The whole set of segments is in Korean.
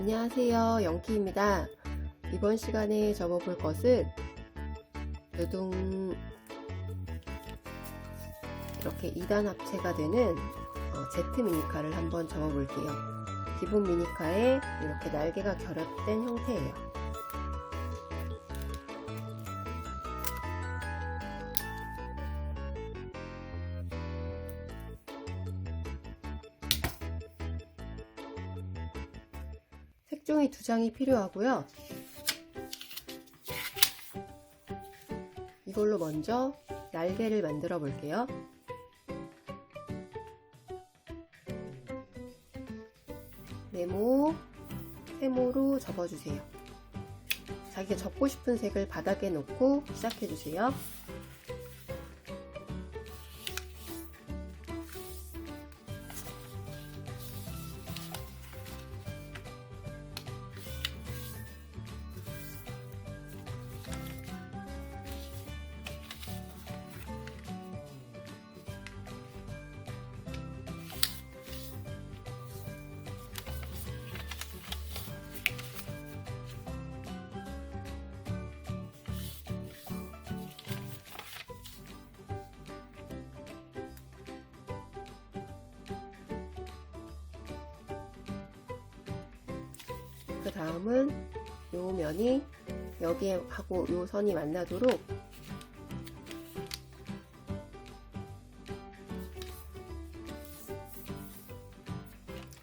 안녕하세요. 영키입니다. 이번 시간에 접어볼 것은 요동 이렇게 2단 합체가 되는 어, 제트 미니카를 한번 접어볼게요. 기본 미니카에 이렇게 날개가 결합된 형태예요. 색종이 두 장이 필요하고요. 이걸로 먼저 날개를 만들어 볼게요. 네모, 세모로 접어주세요. 자기가 접고 싶은 색을 바닥에 놓고 시작해주세요. 그 다음은 요 면이 여기에 하고 요 선이 만나도록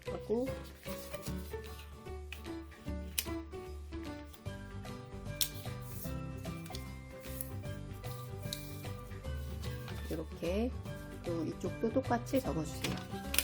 하고 이렇게 또 이쪽도 똑같이 접어주세요.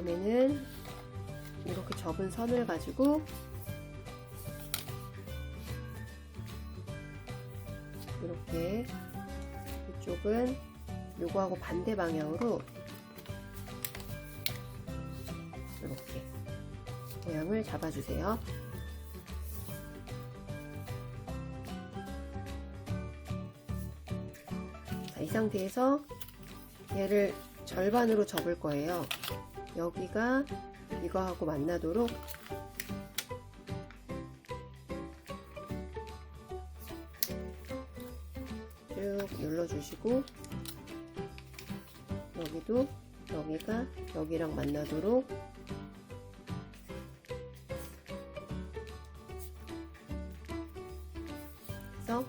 다음에는 이렇게 접은 선을 가지고 이렇게 이쪽은 요거하고 반대 방향으로 이렇게 모양을 잡아주세요. 자, 이 상태에서 얘를 절반으로 접을 거예요. 여기가 이거하고 만나도록 쭉 눌러주시고 여기도 여기가 여기랑 만나도록 해서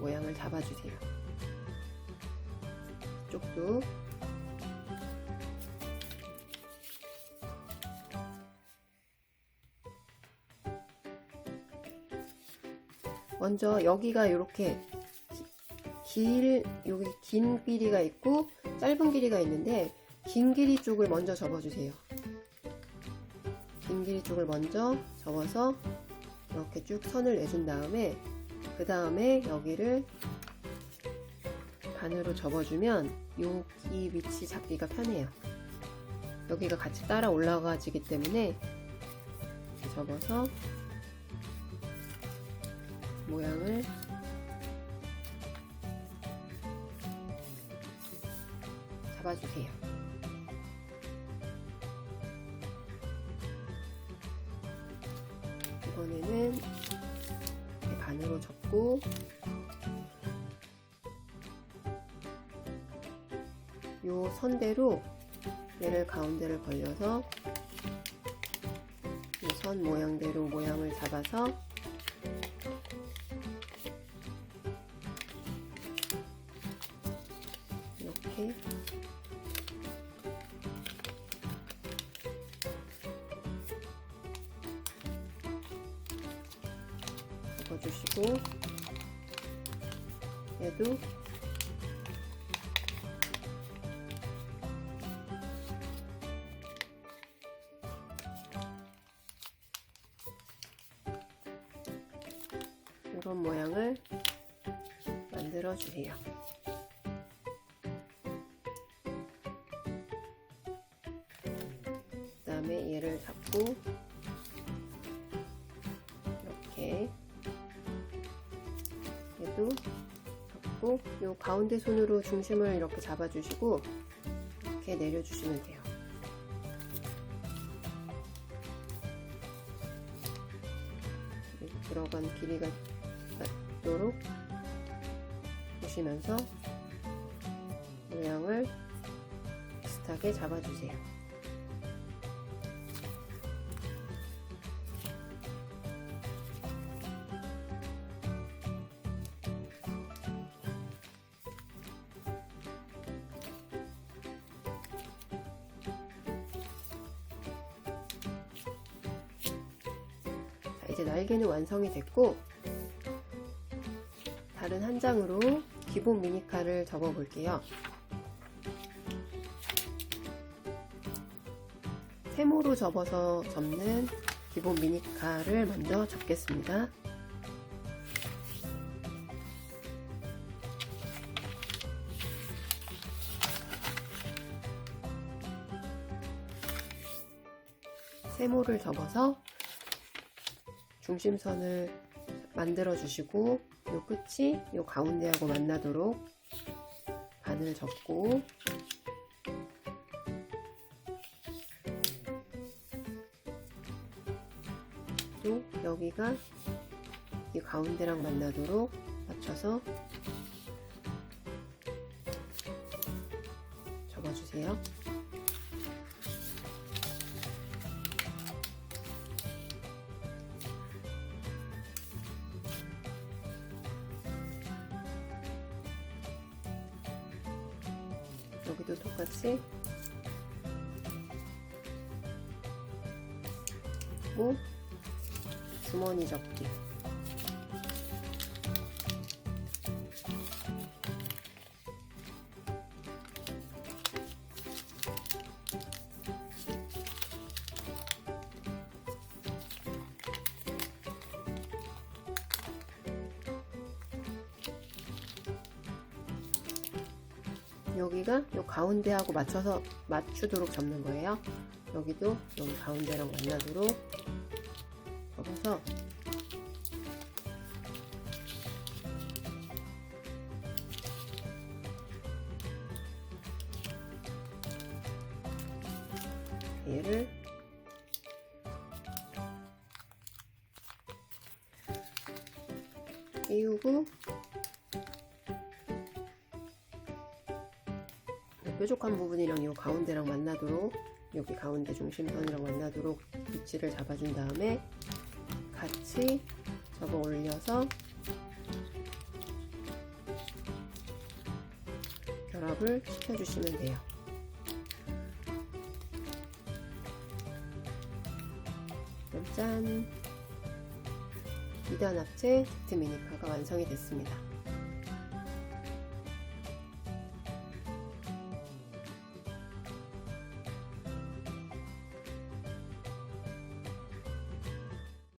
모양을 잡아주세요. 이쪽도 먼저 여기가 이렇게 길 여기 긴 길이가 있고 짧은 길이가 있는데 긴 길이 쪽을 먼저 접어주세요. 긴 길이 쪽을 먼저 접어서 이렇게 쭉 선을 내준 다음에 그 다음에 여기를 반으로 접어주면 여기 위치 잡기가 편해요. 여기가 같이 따라 올라가지기 때문에 접어서 모양을 잡아주세요. 이번에는 반으로 접고 요 선대로 얘를 가운데를 벌려서 이 선 모양대로 모양을 잡아서 네. 이렇게 묶어주시고 얘도 이런 모양을 만들어 주세요. 다음에 얘를 잡고 이렇게 얘도 잡고 요 가운데 손으로 중심을 이렇게 잡아주시고 이렇게 내려주시면 돼요. 들어간 길이가 맞도록 보시면서 모양을 비슷하게 잡아주세요. 이제 날개는 완성이 됐고 다른 한 장으로 기본 미니카를 접어 볼게요. 세모로 접어서 접는 기본 미니카를 먼저 접겠습니다. 세모를 접어서 중심선을 만들어 주시고 요 끝이 요 가운데하고 만나도록 반을 접고 또 여기가 이 가운데랑 만나도록 맞춰서 접어주세요. 여기도 똑같이. 그리고 주머니 접기 여기가 요 가운데하고 맞춰서 맞추도록 접는 거예요. 여기도 여기 가운데랑 만나도록 접어서 얘를 띄우고 뾰족한 부분이랑 이 가운데랑 만나도록 여기 가운데 중심선이랑 만나도록 위치를 잡아준 다음에 같이 접어 올려서 결합을 시켜주시면 돼요. 짠! 2단 합체 딕트 미니카가 완성이 됐습니다.